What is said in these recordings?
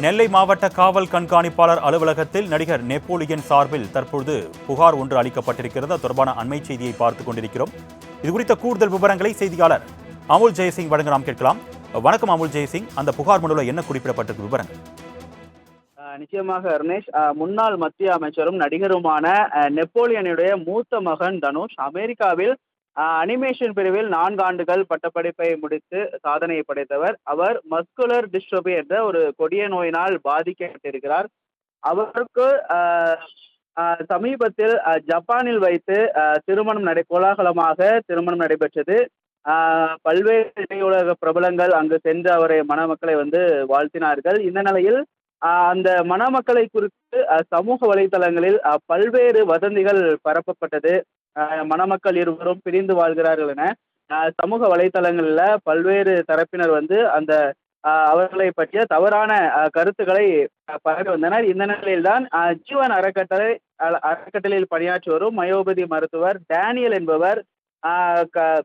நெல்லை மாவட்ட காவல் கண்காணிப்பாளர் அலுவலகத்தில் நடிகர் நெப்போலியன் சார்பில் தற்பொழுது புகார் ஒன்று அளிக்கப்பட்டிருக்கிறது. அது தொடர்பான அண்மை செய்தியை பார்த்துக் கொண்டிருக்கிறோம். இது குறித்த கூடுதல் விவரங்களை செய்தியாளர் அமுல் ஜெயசிங் வழங்க நாம் கேட்கலாம். வணக்கம் அமுல் ஜெயசிங். அந்த புகார் மனுவில் என்ன குறிப்பிடப்பட்டிருக்கு விவரங்கள்? ஆஹ் நிச்சயமாக அருணேஷ். முன்னாள் மத்திய அமைச்சரும் நடிகருமான நெப்போலியனுடைய மூத்த மகன் தனுஷ் அமெரிக்காவில் அனிமேஷன் பிரிவில் நான்கு ஆண்டுகள் பட்டப்படிப்பை முடித்து சாதனை படைத்தவர். அவர் மஸ்குலர் டிஸ்ட்ரோபி என்ற ஒரு கொடிய நோயினால் பாதிக்கப்பட்டிருக்கிறார். அவருக்கு சமீபத்தில் ஜப்பானில் வைத்து திருமணம் நடை கோலாகலமாக திருமணம் நடைபெற்றது. பல்வேறு இடையுலக பிரபலங்கள் அங்கு சென்று அவரை மணமக்களை வந்து வாழ்த்தினார்கள். இந்த நிலையில் அந்த மணமக்களை குறித்து சமூக வலைதளங்களில் பல்வேறு வதந்திகள் பரப்பப்பட்டது. மணமக்கள் இருவரும் பிரிந்து வாழ்கிறார்கள் என சமூக வலைதளங்களில் பல்வேறு தரப்பினர் வந்து அந்த அவர்களை பற்றிய தவறான கருத்துக்களை பரவி வந்தனர். இந்த நிலையில்தான் ஜீவன் அறக்கட்டளை அறக்கட்டளையில் பணியாற்றி வரும் மயோபதி மருத்துவர் டேனியல் என்பவர் க-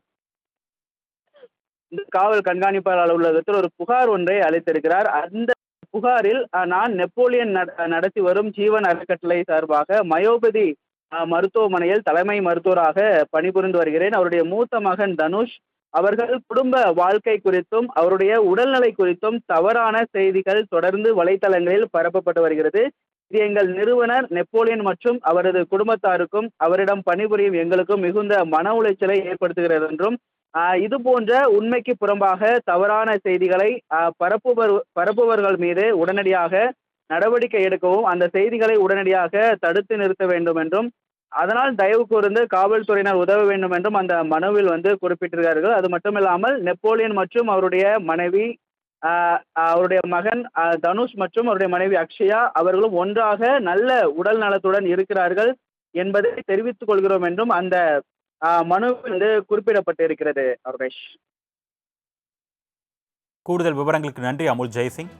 இந்த காவல் கண்காணிப்பாளர் அலுவலகத்தில் ஒரு புகார் ஒன்றை அளித்திருக்கிறார். அந்த புகாரில் நான் நெப்போலியன் நட- நடத்தி வரும் ஜீவன் அறக்கட்டளை சார்பாக மயோபதி மருத்துவமனையில் தலைமை மருத்துவராக பணிபுரிந்து வருகிறேன். அவருடைய மூத்த மகன் தனுஷ் அவர்கள் குடும்ப வாழ்க்கை குறித்தும் அவருடைய உடல்நிலை குறித்தும் தவறான செய்திகள் தொடர்ந்து வலைத்தளங்களில் பரப்பப்பட்டு வருகிறது. இது எங்கள் நிறுவனர் நெப்போலியன் மற்றும் அவரது குடும்பத்தாருக்கும் அவரிடம் பணிபுரியும் எங்களுக்கும் மிகுந்த மன உளைச்சலை ஏற்படுத்துகிறது என்றும் இது போன்ற உண்மைக்கு புறம்பாக தவறான செய்திகளை பரப்புபவர் பரப்புபவர்கள் பரப்புவர்கள் மீது உடனடியாக நடவடிக்கை எடுக்கவும் அந்த செய்திகளை உடனடியாக தடுத்து நிறுத்த வேண்டும் என்றும் அதனால் தயவு கூர்ந்து காவல்துறையினர் உதவ வேண்டும் என்றும் அந்த மனுவில் வந்து குறிப்பிட்டிருக்கிறார்கள் அது மட்டுமில்லாமல் நெப்போலியன் மற்றும் அவருடைய மனைவி அவருடைய மகன் தனுஷ் மற்றும் அவருடைய மனைவி அக்ஷயா அவர்களும் ஒன்றாக நல்ல உடல் நலத்துடன் இருக்கிறார்கள் என்பதை தெரிவித்துக் கொள்கிறோம் என்றும் அந்த மனுவில் வந்து குறிப்பிடப்பட்டிருக்கிறது அருணேஷ். கூடுதல் விவரங்களுக்கு நன்றி அமுல் ஜெய்சிங்.